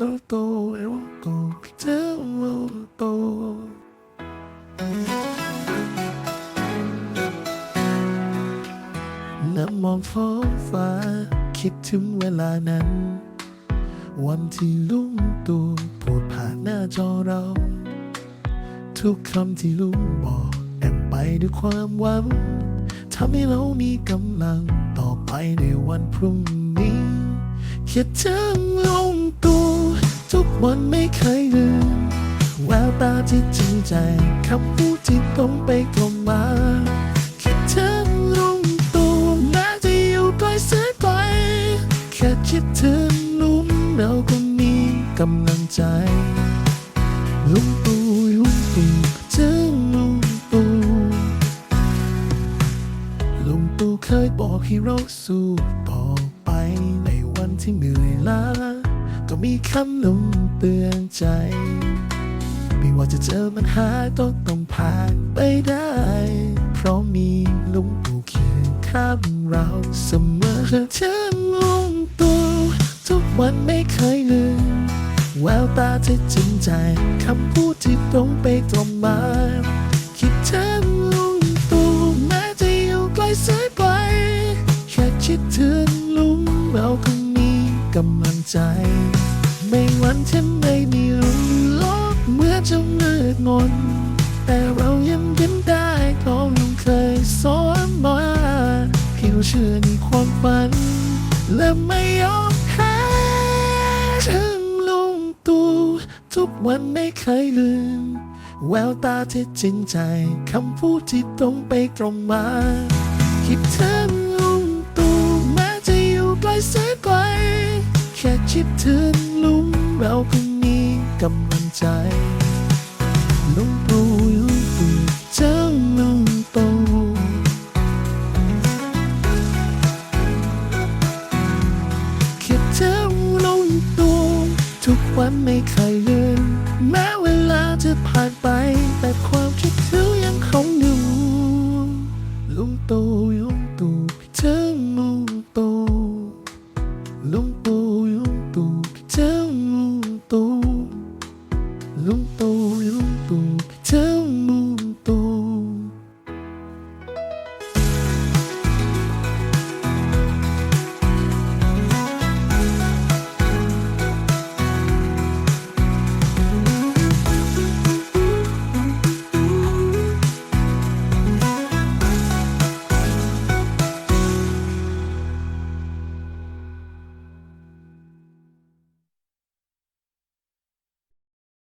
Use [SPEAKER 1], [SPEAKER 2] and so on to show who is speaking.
[SPEAKER 1] ลุงตู่ลุงตู่คิดถึงลุงตู่นั่งมองฟ้าฟ้า คิดถึงเวลานั้น วันที่ลุงตู่พูดผ่านหน้าจอเรา ทุกคำที่ลุงบอกแอบไปด้วยความหวังทำให้เรามีกำลังต่อไปในวันพรุ่งนี้คิดถึงลุงตู่ วันไม่เคยลืมแววตาที่จริงใจคำพูดที่ตรงไปตรงมาคิดถึงลุงตู่แม้จะอยู่ไกลแสนไกลแค่คิดถึงลุงเราก็มีกำลังใจ ลุงตู่ลุงตู่ถึงลุงตู่ลุงตู่เคยบอกให้เราสู้ต่อไปในวันที่เหนื่อยล้า มีคำนุ่มเตือนใจ ไม่ว่าจะเจอปัญหาต้องต้องผ่านไปได้ เพราะมีลุงตู่เคียงข้างเราเสมอถึงลุงตู่ทุกวันไม่เคยลืมแววตาที่จริงใจ คำพูดที่ตรงไปตรงมา คิดถึงลุงตู่แม้จะอยู่ไกลแสนไกลแค่คิดถึงลุงเราก็มีกำลังใจ ไม่วันที่ไม่มีลุงโลกเมื่อจะมืดมน แต่เรายังยิ้มได้เพราะลุงเคยสอนมาให้เราเชื่อในความฝัน และไม่ยอมแพ้ถึงลุงตู่ทุกวันไม่เคยลืม แววตาที่จริงใจ คำพูดที่ตรงไปตรงมา คิดถึง เราคงมีกำลังใจลงปูลงปู่เจ้าลงปูแค่เจ้าลงตูทุกวันไม่เคยลืมแม้เวลาจะผ่านไปแต่ความคิดถึงยังคงอยู่ลุงโตยุงตู่เจ้าลงโตลุงโต